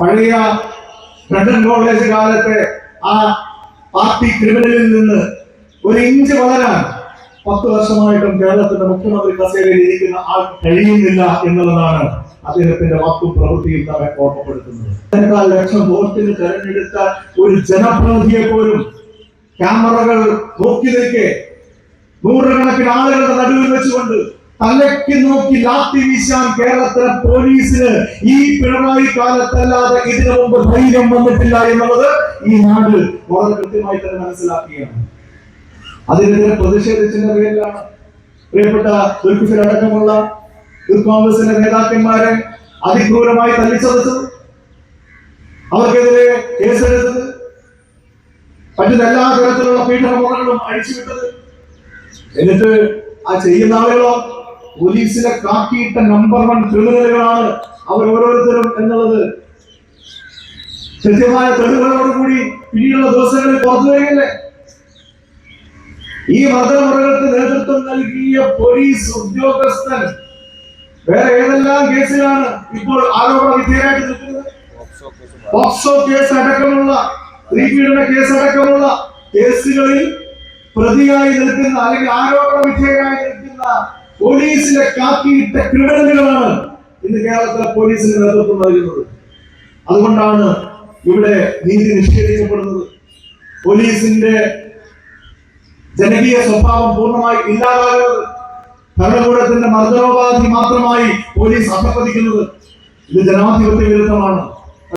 പഴയ Brendon college കാലത്തെ ആ പാർട്ടി ക്രിമിനലിൽ നിന്ന് ഒരു ഇഞ്ച് വളരാൻ പത്ത് വർഷമായിട്ടും കേരളത്തിന്റെ മുഖ്യമന്ത്രി കസേരയിൽ ഇരിക്കുന്ന ആൾ കഴിയുന്നില്ല എന്നുള്ളതാണ് അദ്ദേഹത്തിന്റെ വാക്കും പ്രവൃത്തിയിൽ തന്നെ ഓർമ്മപ്പെടുത്തുന്നത്. എന്നാൽ ലക്ഷം വോട്ടിന് തെരഞ്ഞെടുത്ത ഒരു ജനപ്രതിനിധിയെ പോലും ക്യാമറകൾ നോക്കി നിൽക്കെ നൂറുകണക്കിന് ആളുകളുടെ നടുവിൽ വെച്ചുകൊണ്ട് തലയ്ക്ക് നോക്കി ലാത്തി വീശാൻ കേരളത്തിലെ പോലീസിന് ഈ പിണറായി കാലത്തല്ലാതെ ഇതിനു മുമ്പ് ധൈര്യം വന്നിട്ടില്ല എന്നുള്ളത് ഈ നാട് വളരെ കൃത്യമായി തന്നെ മനസ്സിലാക്കുകയാണ്. അതിനെതിരെ പ്രതിഷേധിച്ചതിന്റെ പേരിലാണ് പ്രിയപ്പെട്ട ദുൽഖിഫിലടക്കമുള്ള യൂത്ത് കോൺഗ്രസിന്റെ നേതാക്കന്മാരെ അതിക്രൂരമായി തല്ലിച്ചതച്ചത്. അവർക്കെതിരെ കേസെടുത്തത്. മറ്റു എല്ലാ തരത്തിലുള്ള പീഡനമുറകളും അഴിച്ചുവിട്ടത്. എന്നിട്ട് ആ ചെയ്യുന്ന ആളുകളോ പോലീസിലെ കാക്കിയിട്ട നമ്പർ വൺ ക്രിമിനലുകളാണ് അവർ ഓരോരുത്തരും എന്നുള്ളത്. കൃത്യമായ തെളിവുകളോടുകൂടി പിന്നീടുള്ള ദിവസങ്ങളിൽ പുറത്തു വരികയല്ലേ? ഈ മതമുറകൾക്ക് നേതൃത്വം നൽകിയ പോലീസ് ഉദ്യോഗസ്ഥൻ വേറെ ഏതെല്ലാം കേസിലാണ് ഇപ്പോൾ ആരോപണ വിധേയരായിട്ട് നിൽക്കുന്നത്? പോക്സോ കേസ് അടക്കമുള്ള സ്ത്രീപീഡന കേസ് അടക്കമുള്ള കേസുകളിൽ പ്രതിയായി നിൽക്കുന്ന അല്ലെങ്കിൽ ആരോപണ വിധേയരായി നിൽക്കുന്ന പോലീസിലെ കാക്കിയിട്ട ക്രിമിനലുകളാണ് ഇന്ന് കേരളത്തിലെ പോലീസിന് നേതൃത്വം നൽകുന്നത്. അതുകൊണ്ടാണ് ഇവിടെ നീതി നിഷേധിക്കപ്പെടുന്നത്. പോലീസിന്റെ ജനകീയ സ്വഭാവം പൂർണമായി ഇല്ലാതാകുന്നത് ഭരണകൂടത്തിന്റെ മർദ്ദനോപാധി മാത്രമായി പോലീസ് അധപ്പതിക്കുന്നത് ഇത് ജനാധിപത്യ വിരുദ്ധമാണ്.